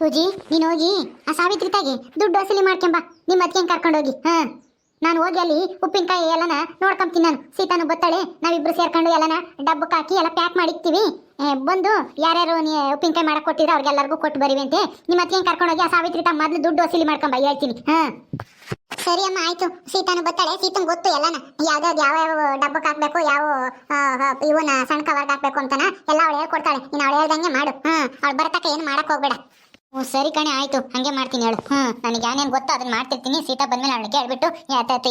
ಸೂಜಿ ನೀನು ಹೋಗಿ ಆ ಸಾವಿತ್ರಿ ತಾಗಿ ದುಡ್ಡು ವಸೂಲಿ ಮಾಡ್ಕೊಂಬ ನಿಮ್ಮ ಕರ್ಕೊಂಡ್ ಹೋಗಿ, ಹಾ. ನಾನು ಹೋಗಿ ಅಲ್ಲಿ ಉಪ್ಪಿನಕಾಯಿ ಎಲ್ಲನ ನೋಡ್ಕೊಂತೀನಿ ನಾನು ಸೀತಾನು ಬತ್ತಾಳೆ ನಾವಿಬ್ರು ಸೇರ್ಕೊಂಡು ಎಲ್ಲನ ಡಬ್ಬಕ್ಕೆ ಹಾಕಿ ಎಲ್ಲ ಪ್ಯಾಕ್ ಮಾಡಿಕ್ತೀವಿ ಬಂದು ಯಾರ್ಯಾರು ನೀ ಉಪ್ಪಿನಕಾಯಿ ಮಾಡಕ್ಕೆ ಕೊಟ್ಟಿದ್ರೆ ಅವ್ರಿಗೆಲ್ಲರಿಗೂ ಕೊಟ್ಟು ಬರಿವಂತೆ ನಿಮ್ಮ ಕರ್ಕೊಂಡ್ ಹೋಗಿ ಆ ಸಾವಿತ್ರಿ ತಾ ಮೊದಲು ದುಡ್ಡು ವಸೂಲಿ ಮಾಡ್ಕೊಂಬ ಹೇಳ್ತೀನಿ, ಹಾ. ಸರಿ ಅಮ್ಮ, ಆಯ್ತು. ಸೀತಾನು ಬತ್ತಾಳೆ ಸೀತಂಗ್ ಗೊತ್ತು ಎಲ್ಲನ. ಯಾವ್ದಾವ್ದು ಯಾವ ಯಾವ ಡಬ್ಬಕ್ಕೆ ಹಾಕ್ಬೇಕು, ಯಾವ ಇವನ ಸಣ್ಣ ಕವರ್ಗೆ ಹಾಕ್ಬೇಕು ಅಂತನ ಎಲ್ಲ ಅವಳು ಹೇಳ್ಕೊಡ್ತಾಳೆ. ನೀನು ಅವಳು ಹೇಳ್ದಂಗೆ ಮಾಡು ಹ್ಞೂ ಅವಳು ಬರತಕ್ಕ ಏನು ಮಾಡಕ್ ಹೋಗ್ಬೇಡ. ಹ್ಞೂ ಸರಿ ಕಣೆ, ಆಯ್ತು. ಹಂಗೆ ಮಾಡ್ತೀನಿ ಹೇಳು. ಹ್ಞೂ ನನಗೆ ಏನೇನು ಗೊತ್ತೋ ಅದನ್ನ ಮಾಡ್ತಿರ್ತೀನಿ. ಸೀತಾ ಬಂದ್ಮೇಲೆ ಅವಳು ಕೇಳ್ಬಿಟ್ಟು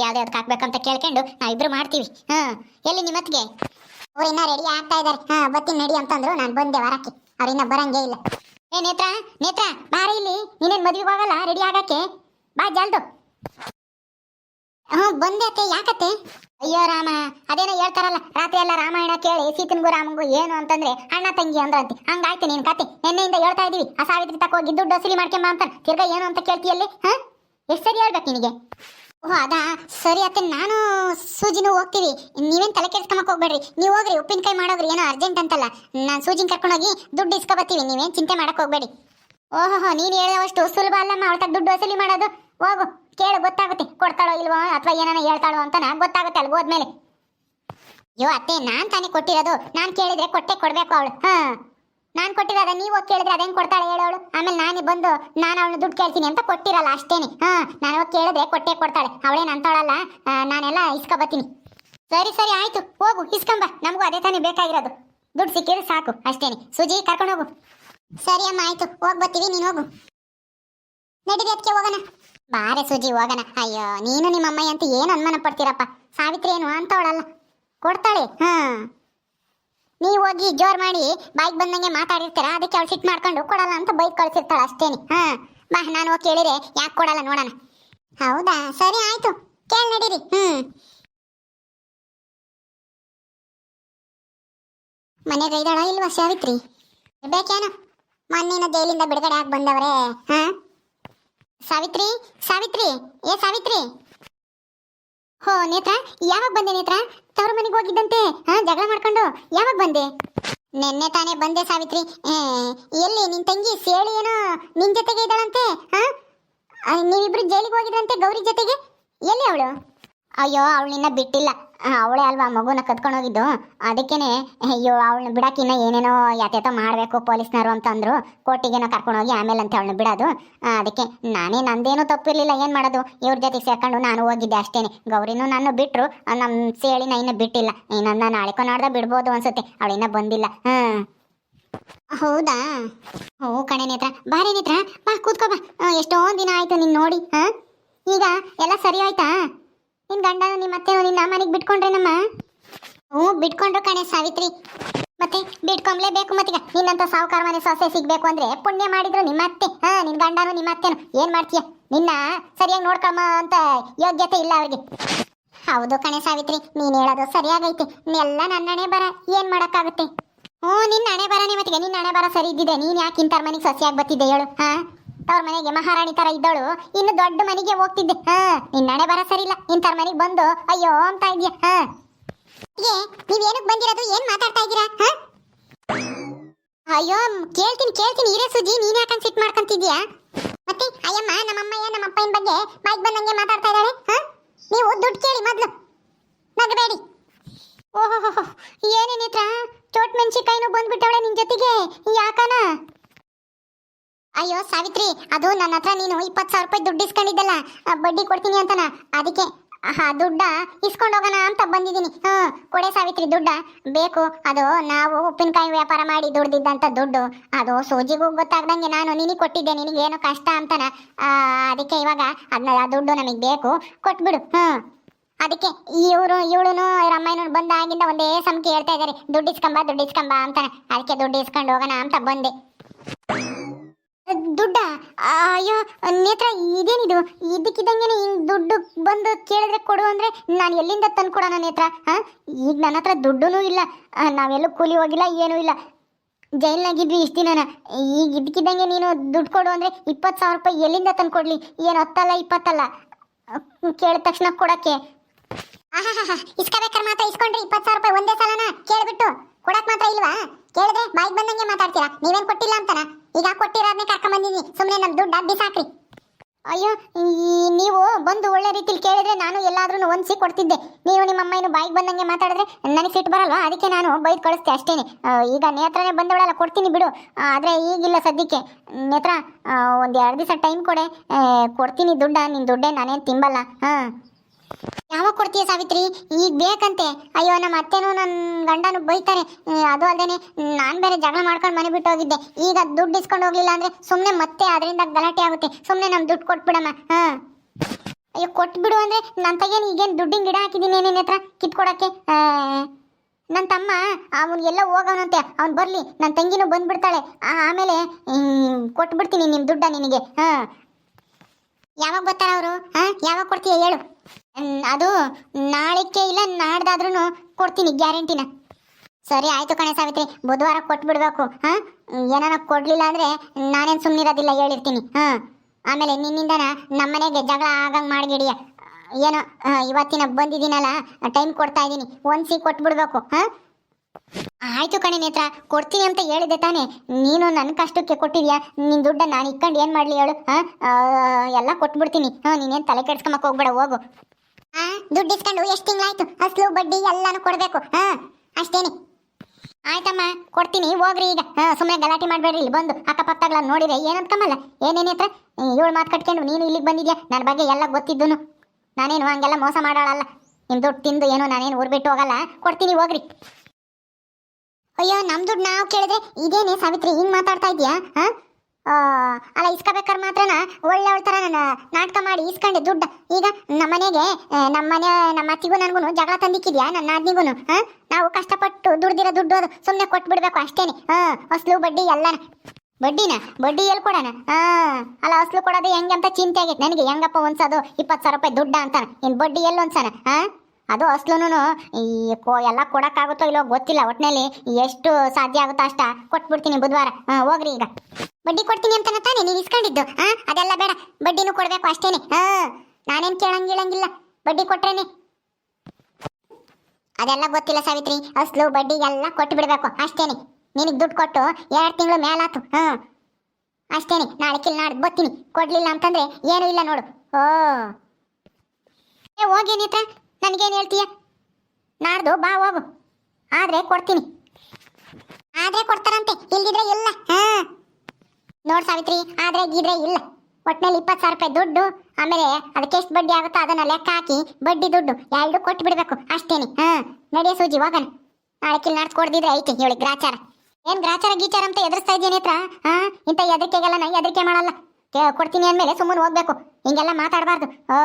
ಯಾವ್ದು ಹಾಕ್ಬೇಕು ಅಂತ ಕೇಳ್ಕೊಂಡು ನಾವಿಬ್ರು ಮಾಡ್ತೀವಿ. ಹಾಂ ಎಲ್ಲಿ ನಿಮ್ಮತ್ತಿಗೆ ಅವ್ರು ಇನ್ನ ರೆಡಿ ಆಗ್ತಾ ಇದ್ದಾರೆ ಹಾ ಬತ್ತೀನಿ ನಡಿ ಅಂತಂದ್ರು. ನಾನು ಬಂದೆ ವಾರಕ್ಕೆ. ಅವ್ರು ಇನ್ನ ಬರಂಗೇ ಇಲ್ಲ. ಏ, ನೇತ್ರ ನೇತ್ರ, ಬಾರ ಇಲ್ಲಿ. ನೀನೇನು ಮದ್ವೆಗೆ ಹೋಗಲ್ಲ ರೆಡಿ ಆಗಕ್ಕೆ? ಬಾ, ಜಲ್ದು. ಹ್ಞೂ ಬಂದೆ ಅತ್ತೆ. ಯಾಕತ್ತೆ? ಅಯ್ಯೋ ರಾಮ, ಅದೇನೋ ಹೇಳ್ತಾರಲ್ಲ, ರಾತ್ರಿ ಎಲ್ಲ ರಾಮಾಯಣ ಕೇಳಿ ಸೀತನ್ಗೂ ರಾಮಂಗೂ ಏನು ಅಂತಂದ್ರೆ ಅಣ್ಣ ತಂಗಿ ಅಂದ್ರಂತೆ. ಹಂಗಾಯ್ತು ನೀನ್ ಕತೆ, ನಿನ್ನೆಯಿಂದ ಹೇಳ್ತಾ ಇದೀವಿ. ಆ ಸಾವಿತ್ರಿ ತಕ್ಕ ಹೋಗಿ ದುಡ್ಡು ವಸೂಲಿ ಮಾಡ್ಕೊಂಬ ಅಂತ. ತಿರ್ಗಾ ಏನು ಅಂತ ಕೇಳ್ತೀಯಲ್ಲಿ ಹಾ? ಎಷ್ಟು ಸರಿ ಹೇಳ್ಬೇಕು ನಿನಗೆ? ಓಹ್, ಅದಾ? ಸರಿ ಅತ್ತೆ, ನಾನು ಸೂಜಿನೂ ಹೋಗ್ತೀವಿ. ನೀವೇನು ತಲೆ ಕೆಡ್ಸ್ಕೊಂಬಕ್ ಹೋಗ್ಬೇಡ್ರಿ. ನೀವು ಹೋಗ್ರಿ, ಉಪ್ಪಿನಕಾಯಿ ಮಾಡೋಗ್ರಿ, ಏನೋ ಅರ್ಜೆಂಟ್ ಅಂತಲ್ಲ. ನಾನು ಸೂಜಿನ ಕರ್ಕೊಂಡೋಗಿ ದುಡ್ಡು ಇಸ್ಕೊಬತ್ತೀವಿ ನೀವೇನು ಚಿಂತೆ ಮಾಡಕ್ ಹೋಗ್ಬೇಡಿ. ಓಹೋ ನೀನು ಹೇಳೋವಷ್ಟು ಸುಲಭ ಅಲ್ಲಮ್ಮ, ಅವಳ ದುಡ್ಡು ವಸೂಲಿ ಮಾಡೋದು. ಹೋಗು. ಕೇಳು, ಗೊತ್ತಾಗುತ್ತೆ. ಕೊಡ್ತಾಳೋ ಇಲ್ವೋ ಅಥವಾ ಏನಾನ ಹೇಳ್ತಾಳೋ ಅಂತನ ಗೊತ್ತಾಗುತ್ತೆ ಅಲ್ಲಿ ಹೋದ್ಮೇಲೆ. ಅಯ್ಯೋ ಅತ್ತೆ, ನಾನ್ ತಾನೇ ಕೊಟ್ಟಿರೋದು. ನಾನು ಕೇಳಿದ್ರೆ ಕೊಟ್ಟೆ ಕೊಡ್ಬೇಕು ಅವಳು. ಹಾ. ನಾನು ಕೊಟ್ಟಿರೋದ ನೀವು ಕೇಳಿದ್ರೆ ಅದೇನು ಕೊಡ್ತಾಳೆ ಹೇಳೋಳು ಆಮೇಲೆ ನಾನೇ ಬಂದು ನಾನು ಅವಳು ದುಡ್ಡು ಕೇಳ್ತೀನಿ ಅಂತ ಕೊಟ್ಟಿರಲ್ಲ ಅಷ್ಟೇನೆ. ಹಾ, ನಾನು ಕೇಳಿದ್ರೆ ಕೊಟ್ಟೆ ಕೊಡ್ತಾಳೆ. ಅವಳೇನು ಅಂತಾಳಲ್ಲ ನಾನೆಲ್ಲ ಇಸ್ಕೊಬತ್ತೀನಿ. ಸರಿ ಸರಿ, ಆಯ್ತು. ಹೋಗು, ಇಸ್ಕೊಂಬ. ನಮಗೂ ಅದೇ ತಾನೇ ಬೇಕಾಗಿರೋದು. ದುಡ್ಡು ಸಿಕ್ಕಿದ್ರೆ ಸಾಕು, ಅಷ್ಟೇನೆ. ಸುಜಿ, ಕರ್ಕೊಂಡು ಹೋಗು. ಸರಿ ಅಮ್ಮ, ಆಯ್ತು. ಹೋಗ್, ಬರ್ತೀವಿ, ನೀನು ಹೋಗು. ನಡೀರಿ ಅದಕ್ಕೆ ಹೋಗೋಣ. ಬಾರೆ ಸೂಜಿ, ಹೋಗೋಣ. ಅಯ್ಯೋ, ನೀನು ನಿಮ್ಮ ಅಮ್ಮಯ್ಯ ಅಂತ ಏನು ಅನುಮಾನ ಪಡ್ತೀರಪ್ಪ? ಸಾವಿತ್ರಿ ಏನು ಅಂತವಳಲ್ಲ. ಕೊಡ್ತಾಳೆ. ಹಾ. ನೀವು ಹೋಗಿ ಜೋರ್ ಮಾಡಿ ಬೈಕ್ ಬಂದಂಗೆ ಮಾತಾಡಿರ್ತೀರ? ಅದಕ್ಕೆ ಅವಳು ಸಿಟ್ ಮಾಡ್ಕೊಂಡು ಕೊಡಲ್ಲ ಅಂತ ಬೈಕ್ ಕಳ್ಸಿರ್ತಾಳೆ ಅಷ್ಟೇನೆ. ಹಾ. ಬಾ, ನಾನು ಹೋಗಿ ಕೇಳಿದ್ರೆ ಯಾಕೆ ಕೊಡಲ್ಲ ನೋಡೋಣ. ಹೌದಾ? ಸರಿ, ಆಯ್ತು. ಕೇಳಿ ನಡೀರಿ. ಹ್ಮ್. ಮನೆಗೆ ಇದ್ದಾಳ ಇಲ್ವಾ ಸಾವಿತ್ರಿ? ಬೇಕೇನು? ಮೊನ್ನೆನ ಜೈಲಿಂದ ಬಿಡುಗಡೆ ಆಗಿ ಬಂದವರೇ. ಹಾ? ಸಾವಿತ್ರಿ ಸಾವಿತ್ರಿ, ಏ ಸಾವಿತ್ರಿ. ಹೋ, ನೇತ್ರ, ಯಾವಾಗ ಬಂದೆ ನೇತ್ರ? ತವ್ರ ಮನೆಗೆ ಹೋಗಿದ್ದಂತೆ, ಹಾ, ಜಗಳ ಮಾಡ್ಕೊಂಡು. ಯಾವಾಗ ಬಂದೆ? ನಿನ್ನೆ ತಾನೇ ಬಂದೆ ಸಾವಿತ್ರಿ. ಎಲ್ಲಿ, ನಿನ್ ತಂಗಿ ಸೇಳಿ ಏನೋ ನಿನ್ ಜೊತೆಗೆ ಇದ್ದಾಳಂತೆ, ಹಾ? ನೀವಿಬ್ರು ಜೈಲಿಗೆ ಹೋಗಿದ್ರಂತೆ ಗೌರಿ ಜೊತೆಗೆ? ಎಲ್ಲಿ ಅವಳು? ಅಯ್ಯೋ ಅವಳು ನಿನ್ನ ಬಿಟ್ಟಿಲ್ಲ ಅವಳೇ ಅಲ್ವಾ ಮಗುನ ಕತ್ಕೊಂಡು ಹೋಗಿದ್ದು ಅದಕ್ಕೇನೆ ಅಯ್ಯೋ ಅವಳನ್ನ ಬಿಡಕ್ಕೆ ಇನ್ನ ಏನೇನೋ ಯಾತ್ಯಾತೋ ಮಾಡಬೇಕು ಪೊಲೀಸ್ನವರು ಅಂತಂದ್ರು ಕೋರ್ಟಿಗೇನೋ ಕರ್ಕೊಂಡು ಹೋಗಿ ಆಮೇಲೆ ಅಂತ ಅವಳನ್ನ ಬಿಡೋದು. ಅದಕ್ಕೆ ನಾನೇ ನಂದೇನೂ ತಪ್ಪಿರ್ಲಿಲ್ಲ. ಏನು ಮಾಡೋದು? ಇವ್ರ ಜೊತೆ ಸೇರ್ಕೊಂಡು ನಾನು ಹೋಗಿದ್ದೆ ಅಷ್ಟೇನೆ. ಗೌರಿನೂ ನಾನು ಬಿಟ್ರು. ಆ, ನಮ್ಮ ಸೇಳಿನ ಇನ್ನು ಬಿಟ್ಟಿಲ್ಲ. ನನ್ನ ನಾಳೆಕೋ ನಾಡ್ದ ಬಿಡ್ಬೋದು ಅನ್ಸುತ್ತೆ. ಅವಳಿನ್ನ ಬಂದಿಲ್ಲ. ಹಾಂ ಹೌದಾ? ಹ್ಞೂ ಕಣೆ ನೇತ್ರ. ಬಾರಿ ನೇತ್ರ. ಬಾ ಕೂತ್ಕೋ ಬಾ. ಎಷ್ಟೋ ದಿನ ಆಯ್ತು ನೀನ್ ನೋಡಿ. ಹಾ? ಈಗ ಎಲ್ಲ ಸರಿ ಆಯ್ತಾ? ನಿನ್ ಗಂಡ ನಿಮ್ಮ ಅತ್ತೆ ನಿನ್ನ ಮನೆಗೆ ಬಿಟ್ಕೊಂಡ್ರೇನಮ್ಮ? ಹ್ಞೂ, ಬಿಟ್ಕೊಂಡ್ರು ಕಣೆ ಸಾವಿತ್ರಿ. ಮತ್ತೆ ಬಿಟ್ಕೊಂಬ್ಲೇಬೇಕು ಮತ್ತೀಗ. ನಿನ್ನಂತ ಸಾವುಕಾರ ಮನೆ ಸೊಸೆ ಸಿಗ್ಬೇಕು ಅಂದ್ರೆ ಪುಣ್ಯ ಮಾಡಿದ್ರು ನಿಮ್ಮ ಅತ್ತೆ. ಹಾ, ನಿನ್ ಗಂಡನು ನಿಮ್ಮ ಅತ್ತೆನು. ಏನ್ ಮಾಡ್ತೀಯ? ನಿನ್ನ ಸರಿಯಾಗಿ ನೋಡ್ಕೊಮ್ಮ ಅಂತ ಯೋಗ್ಯತೆ ಇಲ್ಲ ಅವ್ರಿಗೆ. ಹೌದು ಕಣೆ ಸಾವಿತ್ರಿ, ನೀನ್ ಹೇಳೋದು ಸರಿಯಾಗೈತೆ. ಎಲ್ಲ ನನ್ನಣೆ ಬರ. ಏನ್ ಮಾಡಕ್ಕಾಗುತ್ತೆ? ಹ್ಞೂ, ನಿನ್ನ ಹಣೆ ಬರನೇ ಮತ್ತಿಗೆ. ನಿನ್ನ ಹಣೆ ಬರ ಸರಿ ಇದ್ದಿದೆ. ನೀನ್ ಯಾಕೆ ಇಂಥವ್ರ ಮನೆಗೆ ಸೊಸೆಯಾಗಿ ಬತ್ತಿದ್ದೆ ಹೇಳು? ಹಾ? ತವ್ರ ಮನೆಗೆ ಮಹಾರಾಣಿ ತರ ಇದ್ದಳು. ಇನ್ನು ದೊಡ್ಡ ಮನೆಗೆ ಹೋಗ್ತಿದ್ದೆ. ಹಾ ನಿನ್ನ ನಡೆ ಬರ ಸರಿ ಇಲ್ಲ ಇಂಥವ್ರ ಮನೆಗೆ ಬಂದು, ಅಯ್ಯೋ ಅಂತ ಇದೆಯಾ? ಹಾ. ಏ, ನೀವ್ ಏನಕ್ಕೆ ಬಂದಿರೋದು? ಏನ್ ಮಾತಾಡ್ತಾ ಇದ್ದೀರಾ? ಹಾ? ಅಯ್ಯೋ, ಕೇಳ್ತೀನಿ ಕೇಳ್ತೀನಿ. ಇರೇ ಸುಜಿ, ನೀನ್ ಯಾಕಂದ್ ಸಿಟ್ ಮಾಡ್ಕೊಂತಿದ್ಯಾ ಮತ್ತೆ, ಅಯ್ಯಮ್ಮ ನಮ್ಮ ಅಮ್ಮಯ್ಯ ನಮ್ಮ ಅಪ್ಪನ ಬಗ್ಗೆ ಬೈಕ್ ಬಂದಂಗೆ ಮಾತಾಡ್ತಾ ಇದ್ದಾಳೆ. ಹಾ? ನೀವು ದುಡ್ಡು ಕೇಳಿ ಮೊದ್ಲು. ನಗಬೇಡಿ. ಓಹೋ ಏನೇನಿತ್ರ ಚೋಟ್ ಮೆಣಸಿಕಾಯಿನೂ ಬಂದ್ಬಿಟ್ಟವಳೆ ನಿನ್ ಜೊತೆಗೆ. ಯಾಕನ? ಅಯ್ಯೋ, ಸಾವಿತ್ರಿ, ಅದು ನನ್ನ ಹತ್ರ ನೀನು ಇಪ್ಪತ್ತು ಸಾವಿರ ರೂಪಾಯಿ ದುಡ್ಡು ಇಸ್ಕೊಂಡಿದ್ದಲ್ಲ ಬಡ್ಡಿ ಕೊಡ್ತೀನಿ ಅಂತನ. ಅದಕ್ಕೆ ಹಾ ದುಡ್ಡ? ಇಸ್ಕೊಂಡು ಹೋಗೋಣ ಅಂತ ಬಂದಿದ್ದೀನಿ. ಹ್ಞೂ, ಕೊಡೆ ಸಾವಿತ್ರಿ, ದುಡ್ಡ? ಬೇಕು, ಅದು ನಾವು ಉಪ್ಪಿನಕಾಯಿ ವ್ಯಾಪಾರ ಮಾಡಿ ದುಡ್ದಿದ್ದಂಥ ದುಡ್ಡು. ಅದು ಸೂಜಿಗೂ ಗೊತ್ತಾಗ್ದಂಗೆ ನಾನು ನಿನಗೆ ಕೊಟ್ಟಿದ್ದೆ, ನಿನಗೇನು ಕಷ್ಟ ಅಂತನ. ಅದಕ್ಕೆ ಇವಾಗ ಅದನ್ನ ಆ ದುಡ್ಡು ನಮಗೆ ಬೇಕು, ಕೊಟ್ಬಿಡು. ಹ್ಞೂ. ಅದಕ್ಕೆ ಇವರು ಇವಳು ರಮ್ಮಯ್ಯನ ಬಂದಾಗಿಂದ ಒಂದೇ ಸಮಕ್ಕೆ ಹೇಳ್ತಾ ಇದ್ದಾರೆ. ದುಡ್ಡು ಇಸ್ಕೊಂಬ ದುಡ್ಡು ಇಸ್ಕೊಂಬ ಅಂತಾನೆ. ಅದಕ್ಕೆ ದುಡ್ಡು ಇಸ್ಕೊಂಡು ಹೋಗೋಣ ಅಂತ ಬಂದೆ. ದುಡ್ಡ? ಅಯ್ಯೋ, ನೇತ್ರ, ಇದೇನಿದು? ಇದಕ್ಕಿದ್ದಂಗೆ ಹಿಂಗ್ ದುಡ್ಡು ಬಂದು ಕೇಳಿದ್ರೆ ಕೊಡು ಅಂದ್ರೆ ನಾನು ಎಲ್ಲಿಂದ ತಂದು ಕೊಡೋಣ ನೇತ್ರ? ಈಗ ನನ್ನ ಹತ್ರ ದುಡ್ಡೂ ಇಲ್ಲ. ನಾವೆಲ್ಲೂ ಕೂಲಿ ಹೋಗಿಲ್ಲ, ಏನೂ ಇಲ್ಲ. ಜೈಲ್ನಾಗಿದ್ವಿ ಇಷ್ಟು ದಿನ ಈಗ ಇದಕ್ಕಿದ್ದಂಗೆ ನೀನು ದುಡ್ಡು ಕೊಡು ಅಂದ್ರೆ ಇಪ್ಪತ್ತು ಸಾವಿರ ರೂಪಾಯಿ ಎಲ್ಲಿಂದ ತಂದು ಕೊಡ್ಲಿ? ಏನು ಹತ್ತಲ್ಲ, ಇಪ್ಪತ್ತಲ್ಲ? ಕೇಳಿದ ತಕ್ಷಣ ಕೊಡಕ್ಕೆ. ಇಸ್ಕೋಬೇಕಾದ್ರೆ ಮಾತ್ರ ಇಸ್ಕೊಂಡ್ರಿ, ಇಪ್ಪತ್ತು ಸಾವಿರ ರೂಪಾಯಿ ಒಂದೇ ಸಲನ? ಕೇಳಿಬಿಟ್ಟು. ಕೊಡಕ್ ಮಾತ್ರ ಇಲ್ವಾ? ಕೇಳಿದ್ರೆ ಬಾಯಿಗೆ ಬಂದಂಗೆ ಮಾತಾಡ್ತೀರಾ? ನೀವೇನು ಕೊಟ್ಟಿಲ್ಲ ಅಂತನ? ಈಗ ಕೊಟ್ಟಿರೋದನ್ನೇ ಕರ್ಕೊಂಬಂದಿನಿ ಸುಮ್ಮನೆ ನಮ್ ದುಡ್ಡು ಅಬ್ಬಿ ಸಾಕ್ರಿ ಅಯ್ಯೋ, ಈ ನೀವು ಬಂದು ಒಳ್ಳೆ ರೀತಿಲಿ ಕೇಳಿದ್ರೆ ನಾನು ಎಲ್ಲಾದ್ರೂ ಹೊಂದಿಸಿ ಕೊಡ್ತಿದ್ದೆ. ನೀವು ನಿಮ್ಮ ಅಮ್ಮ ಬಾಯಿಗೆ ಬಂದಂಗೆ ಮಾತಾಡಿದ್ರೆ ನನಗೆ ಸಿಟ್ಟು ಬರಲ್ವಾ? ಅದಕ್ಕೆ ನಾನು ಬೈದು ಕಳಿಸ್ತೆ ಅಷ್ಟೇನೆ. ಈಗ ನೇತ್ರನೇ ಬಂದವಳೆಲ್ಲ, ಕೊಡ್ತೀನಿ ಬಿಡು. ಆದರೆ ಈಗಿಲ್ಲ ಸದ್ಯಕ್ಕೆ. ನೇತ್ರ ಒಂದು ಎರಡು ದಿವಸ ಟೈಮ್ ಕೊಡೆ. ಕೊಡ್ತೀನಿ ದುಡ್ಡ, ನಿನ್ ದುಡ್ಡೇ ನಾನೇನು ತಿಂಬಲ್ಲ. ಹಾ. ಯಾವಾಗ ಕೊಡ್ತೀಯ ಸಾವಿತ್ರಿ? ಈಗ ಬೇಕಂತೆ. ಅಯ್ಯೋ, ನಮ್ಮ ಅತ್ತೆನೂ ನನ್ನ ಗಂಡನು ಬೈತಾರೆ. ಅದು ಅಲ್ಲದೆ ನಾನು ಬೇರೆ ಜಗಳ ಮಾಡ್ಕೊಂಡು ಮನೆ ಬಿಟ್ಟು ಹೋಗಿದ್ದೆ. ಈಗ ದುಡ್ಡು ಇಸ್ಕೊಂಡು ಹೋಗ್ಲಿಲ್ಲ ಅಂದ್ರೆ ಸುಮ್ಮನೆ ಮತ್ತೆ ಅದರಿಂದ ಗಲಾಟೆ ಆಗುತ್ತೆ. ಸುಮ್ಮನೆ ನಮ್ಮ ದುಡ್ಡು ಕೊಟ್ಬಿಡಮ್ಮ. ಹಾಂ. ಅಯ್ಯೋ, ಕೊಟ್ಬಿಡು ಅಂದ್ರೆ ನನ್ನ ತಗೇನು ಈಗೇನು ದುಡ್ಡಿನ ಗಿಡ ಹಾಕಿದ್ದೀನಿ ಏನೇನು ಹತ್ರ ಕಿತ್ಕೊಡೋಕ್ಕೆ? ನನ್ನ ತಮ್ಮ, ಅವನು ಎಲ್ಲ ಹೋಗೋನಂತೆ ಅವ್ನು ಬರಲಿ ನನ್ನ ತಂಗಿನೂ ಬಂದ್ಬಿಡ್ತಾಳೆ. ಆಮೇಲೆ ಕೊಟ್ಬಿಡ್ತೀನಿ ನಿಮ್ಮ ದುಡ್ಡ ನಿನಗೆ. ಹಾಂ. ಯಾವಾಗ ಬರ್ತಾರ ಅವರು? ಹಾಂ, ಯಾವಾಗ ಕೊಡ್ತೀಯ ಹೇಳು. ಅದು ನಾಳೆಕ್ಕೆ ಇಲ್ಲ ನಾಡ್ದಾದ್ರೂ ಕೊಡ್ತೀನಿ, ಗ್ಯಾರಂಟಿನ. ಸರಿ, ಆಯ್ತು ಕಣೆ ಸಾವಿತ್ರಿ. ಬುಧವಾರ ಕೊಟ್ಬಿಡ್ಬೇಕು, ಹಾ? ಏನಾನ ಕೊಡ್ಲಿಲ್ಲ ಅಂದ್ರೆ ನಾನೇನ್ ಸುಮ್ಮನಿರೋದಿಲ್ಲ ಹೇಳಿರ್ತೀನಿ, ಹಾಂ? ಆಮೇಲೆ ನಿನ್ನಿಂದನ ನಮ್ಮನೆಗೆ ಜಗಳ ಆಗಂಗ್ ಮಾಡ್ಗಿಡಿಯ. ಏನೋ ಇವತ್ತಿನ ಬಂದಿದ್ದೀನಲ್ಲ, ಟೈಮ್ ಕೊಡ್ತಾ ಇದ್ದೀನಿ ಒಂದ್ಸಿ ಕೊಟ್ಬಿಡ್ಬೇಕು, ಹಾಂ? ಆಯ್ತು ಕಣೆ ನೇತ್ರ, ಕೊಡ್ತೀನಿ ಅಂತ ಹೇಳಿದೆ ತಾನೆ. ನೀನು ನನ್ನ ಕಷ್ಟಕ್ಕೆ ಕೊಟ್ಟಿದ್ಯಾ? ನಿನ್ನ ದುಡ್ಡ ನಾನು ಇಟ್ಕೊಂಡು ಏನು ಮಾಡ್ಲಿ ಹೇಳು, ಹಾಂ? ಎಲ್ಲ ಕೊಟ್ಬಿಡ್ತೀನಿ, ಹಾಂ? ನೀನೇನ್ ತಲೆ ಕೆಡ್ಸ್ಕೊಂಬಕ್ಕೆ ಹೋಗ್ಬೇಡ, ಹೋಗು. ದುಡ್ಡು ಇಸ್ಕೊಂಡು ಎಷ್ಟು ತಿಂಗಳಾಯ್ತು? ಅಸ್ಲು, ಬಡ್ಡಿ ಎಲ್ಲಾನು ಕೊಡಬೇಕು. ಹಾ, ಅಷ್ಟೇನೆ. ಆಯ್ತಮ್ಮ, ಕೊಡ್ತೀನಿ, ಹೋಗ್ರಿ ಈಗ. ಸುಮ್ಮನೆ ಗಲಾಟೆ ಮಾಡಬೇಡ್ರಿ, ಇಲ್ಲಿ ಬಂದು ಅಕ್ಕಪಕ್ಕಗಳ ನೋಡಿದ್ರೆ ಏನಂತ್ಕಮ್ಮಲ್ಲ ಏನೇನೇ ಹತ್ರ ಇವಳು ಮಾತು ಕಟ್ಕೊಂಡು, ನೀನು ಇಲ್ಲಿಗೆ ಬಂದಿದ್ಯಾ? ನನ್ನ ಬಗ್ಗೆ ಎಲ್ಲ ಗೊತ್ತಿದ್ದನು. ನಾನೇನು ಹಂಗೆಲ್ಲ ಮೋಸ ಮಾಡೋಳಲ್ಲ. ನಿಮ್ಮ ದುಡ್ಡು ತಿಂದು ಏನು, ನಾನೇನು ಊರ್ಬಿಟ್ಟು ಹೋಗಲ್ಲ. ಕೊಡ್ತೀನಿ, ಹೋಗ್ರಿ. ಅಯ್ಯೋ ನಮ್ಮ ದುಡ್ಡು ನಾವು ಕೇಳಿದ್ರೆ ಇದೇನೇ ಸಾವಿತ್ರಿ, ಹಿಂಗೆ ಮಾತಾಡ್ತಾ ಇದೆಯಾ? ಹಾ? ಅಲ್ಲ ಇಸ್ಕೋಬೇಕಾದ್ರೆ ಮಾತ್ರನ? ಒಳ್ಳೆ ಥರ ನಾನು ನಾಟಕ ಮಾಡಿ ಇಸ್ಕೊಂಡೆ ದುಡ್ಡು. ಈಗ ನಮ್ಮ ಮನೆಗೆ ನಮ್ಮ ಮನೆ, ನಮ್ಮ ಅತ್ತಿಗೂ ನನಗೂ ಜಗಳ ತಂದಿಕ್ಕಿದ್ಯಾ? ನನ್ನ ನಾದ್ನಿಗೂ ನಾವು ಕಷ್ಟಪಟ್ಟು ದುಡ್ದಿರೋ ದುಡ್ಡು ಅದು ಸುಮ್ಮನೆ ಕೊಟ್ಬಿಡ್ಬೇಕು ಅಷ್ಟೇನೆ. ಹಾಂ, ಅಸ್ಲು, ಬಡ್ಡಿ ಎಲ್ಲನ. ಬಡ್ಡಿನ? ಬಡ್ಡಿ ಎಲ್ಲಿ ಕೊಡೋಣ? ಹಾ, ಅಲ್ಲ, ಅಸ್ಲು ಕೊಡೋದು ಹೆಂಗೆ ಅಂತ ಚಿಂತೆ ಆಗೈತೆ. ನನಗೆ ಹೆಂಗಪ್ಪ ಒಂದ್ಸದು ಇಪ್ಪತ್ತು ಸಾವಿರ ರೂಪಾಯಿ ದುಡ್ಡ ಅಂತಾನೆ? ಇನ್ನು ಬಡ್ಡಿ ಎಲ್ಲಿ ಒಂದ್ಸನ? ಹಾ? ಅದು ಅಸ್ಲೂನು ಈ ಕೋ, ಎಲ್ಲ ಕೊಡಕ್ಕಾಗುತ್ತೋ ಇಲ್ಲೋ ಗೊತ್ತಿಲ್ಲ ಒಟ್ಟಿನಲ್ಲಿ ಎಷ್ಟು ಸಾಧ್ಯ ಆಗುತ್ತೋ ಅಷ್ಟ ಕೊಟ್ಬಿಡ್ತೀನಿ ಬುಧವಾರ. ಹಾಂ, ಹೋಗ್ರಿ ಈಗ. ಬಡ್ಡಿ ಕೊಡ್ತೀನಿ ಅಂತ ತಾನೇ ನೀನು ಇಸ್ಕೊಂಡಿದ್ದು? ಹಾ ಅದೆಲ್ಲ ಬೇಡ. ಬಡ್ಡಿನೂ ಕೊಡಬೇಕು ಅಷ್ಟೇನೆ. ಹಾ ನಾನೇನು ಕೇಳಂಗಿಳಂಗಿಲ್ಲ. ಬಡ್ಡಿ ಕೊಟ್ರೇನೆ. ಅದೆಲ್ಲ ಗೊತ್ತಿಲ್ಲ ಸಾವಿತ್ರಿ. ಅಸ್ಲು, ಬಡ್ಡಿ ಎಲ್ಲ ಕೊಟ್ಟು ಬಿಡಬೇಕು ಅಷ್ಟೇನೆ. ನಿನಗೆ ದುಡ್ಡು ಕೊಟ್ಟು ಎರಡು ತಿಂಗಳು ಮೇಲಾತು. ಹಾ ಅಷ್ಟೇನೆ. ನಾಳೆ ಕಿಲ್ ನಾಡ್ದು ಬರ್ತೀನಿ. ಕೊಡ್ಲಿಲ್ಲ ಅಂತಂದ್ರೆ ಏನೂ ಇಲ್ಲ ನೋಡು. ಓ. ಏ, ಹೋಗಿ ನೇತ್ರ ನನಗೇನು ಹೇಳ್ತೀಯ? ನಾಡ್ದು ಬಾ, ಹೋಗು. ಆದ್ರೆ ಕೊಡ್ತೀನಿ. ಆದ್ರೆ ಕೊಡ್ತಾರಂತೆ. ಇಲ್ದಿದ್ರೆ ಇಲ್ಲ. ಹಾ. ನೋಡ್ ಸಾವಿತ್ರಿ, ಆದ್ರೆ ಗೀದ್ರೆ ಇಲ್ಲ. ಒಟ್ನಲ್ಲಿ ಇಪ್ಪತ್ತು ಸಾವಿರ ರೂಪಾಯಿ ದುಡ್ಡು, ಆಮೇಲೆ ಅದಕ್ಕೆ ಎಷ್ಟು ಬಡ್ಡಿ ಆಗುತ್ತೋ ಅದನ್ನ ಲೆಕ್ಕ ಹಾಕಿ ಬಡ್ಡಿ ದುಡ್ಡು ಎರಡು ಕೊಟ್ಟು ಬಿಡ್ಬೇಕು. ಅಷ್ಟೇನೆ. ಹಾ, ನಡೆಯ ಸೂಜಿ ಹೋಗನ ನಾಳೆ ಕಿಲ್ ನಾಡ್ದು ಕೊಡ್ದಿದ್ರೆ ಐತಿ ಹೇಳಿ ಗ್ರಾಚಾರ. ಏನ್ ಗ್ರಾಚಾರ ಗೀಚಾರ ಅಂತ ಎದುರಿಸ್ತಾ ಇದೀನಿ ಹತ್ರ ಹಾ ಇಂತ ಎದರಿಕೆಗೆಲ್ಲ ನಾ ಎದರಿಕೆ ಮಾಡಲ್ಲ. ಕೊಡ್ತೀನಿ ಅಂದ್ಮೇಲೆ ಸುಮ್ಮನೆ ಹೋಗ್ಬೇಕು. ಹಿಂಗೆಲ್ಲ ಮಾತಾಡಬಾರ್ದು. ಓ.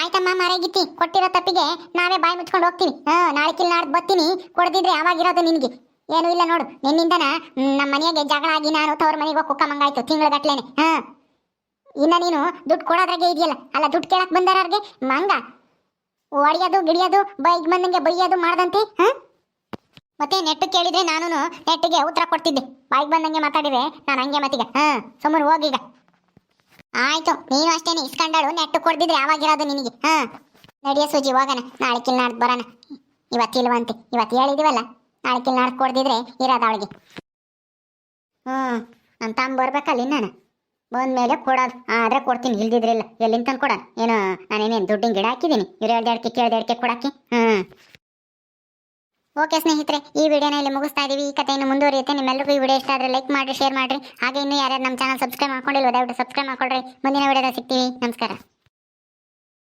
ಆಯ್ತಮ್ಮ ಮರೆಗಿತ್ತಿ ಕೊಟ್ಟಿರೋ ತಪ್ಪಿಗೆ ನಾವೇ ಬಾಯಿ ಮುಚ್ಕೊಂಡು ಹೋಗ್ತೀನಿ ಹಾ, ನಾಳೆ ಕಿಲ್ ನಾಡ್ದು ಬರ್ತೀನಿ. ಕೊಡ್ದಿದ್ರೆ ಯಾವಾಗಿರೋದು ನಿನ್ಗೆ? ಏನೂ ಇಲ್ಲ ನೋಡು, ನಿನ್ನಿಂದನ? ನಮ್ಮ ಮನೆಯಾಗೆ ಜಗಳ ಆಗಿ ನಾನು ತವ್ರ ಮನೆಗೆ ಹೋಗಿ ಕುಕ್ಕಮಂಗಾಯ್ತು ತಿಂಗಳ ಗಟ್ಲೆನೆ. ಹಾ. ಇನ್ನ ನೀನು ದುಡ್ಡು ಕೊಡೋದ್ರಾಗೆ ಇದೆಯಲ್ಲ, ಅಲ್ಲ ದುಡ್ಡು ಕೇಳಕ್ ಬಂದಾರ್ಗೆ ಮಂಗ. ಒಡೆಯೋದು ಗಿಡಿಯೋದು ಬೈಕ್ ಬಂದಂಗೆ ಬೈಯೋದು ಮಾಡ್ದಂತೆ, ಹಾ? ಮತ್ತೆ ನೆಟ್ ಕೇಳಿದ್ರೆ ನಾನು ನೆಟ್ಟಿಗೆ ಉತ್ತರ ಕೊಡ್ತಿದ್ದೆ. ಬಾಯಿಗೆ ಬಂದಂಗೆ ಮಾತಾಡಿದ್ರೆ ನಾನು ಹಂಗೆ ಮತ್ತೀಗ. ಹಾ, ಸುಮ್ಮನೆ ಹೋಗೀಗ ಆಯ್ತು, ನೀನು ಅಷ್ಟೇನೆ, ಇಸ್ಕೊಂಡಾಳು, ನೆಟ್ಟು ಕೊಡ್ದಿದ್ರೆ ಯಾವಾಗಿರೋದು ನಿನಗೆ. ಹಾ. ನಡಿಯ ಸೂಜಿ, ಹೋಗೋಣ, ನಾಳೆ ಕಿಲ್ ನಾಡ್ದು ಬರೋಣ ಇವತ್ತಿಲ್ವಂತೆ ಇವತ್ತು ಹೇಳಿದೀವಲ್ಲ. ನಾಳೆ ಕಿಲ್ ನಾಡ್ದು ಕೊಡ್ದಿದ್ರೆ ಇರೋದು ಅವಳಿಗೆ. ಹ್ಞೂ ನನ್ನ ತಮ್ಮ ಬರ್ಬೇಕಲ್ಲಿ ನಾನು ಬಂದ್ಮೇಲೆ ಕೊಡೋದು, ಆದ್ರೆ ಕೊಡ್ತೀನಿ ಇಲ್ದಿದ್ರಿಲ್ಲ ಎಲ್ಲಿಂದ ತಂದು ಕೊಡ ಏನು, ನಾನೇನೇನು ದುಡ್ಡಿನ ಗಿಡ ಹಾಕಿದ್ದೀನಿ ಎರಡು ಅಡಿಕೆ, ಕೇಳ್ದೆ ಅಡಿಕೆ ಕೊಡಕ್ಕೆ? ಹ್ಞೂ. ಓಕೆ ಸ್ನೇಹಿತರೆ, ಈ ವಿಡಿಯೋನ ಇಲ್ಲಿ ಮುಗಿಸ್ತಾ ಇದೀವಿ. ಈ ಕಥೆ ಇನ್ನು ಮುಂದುವರಿಯುತ್ತೆ. ನಿಮ್ಮೆಲ್ಲರಿಗೂ ಈ ವಿಡಿಯೋ ಇಷ್ಟ ಆದರೆ ಲೈಕ್ ಮಾಡಿ ಶೇರ್ ಮಾಡಿರಿ. ಹಾಗೆ ಇನ್ನೂ ಯಾರ್ಯಾರು ನಮ್ಮ ಚಾನಲ್ ಸಬ್ಸ್ಕ್ರೈಬ್ ಮಾಡ್ಕೊಂಡಿಲ್ಲ ದಯವಿಟ್ಟು ಸಬ್ಸ್ಕ್ರೈಬ್ ಮಾಡ್ಕೊಳ್ರಿ. ಮುಂದಿನ ವಿಡಿಯೋದ ಸಿಗ್ತೀವಿ. ನಮಸ್ಕಾರ.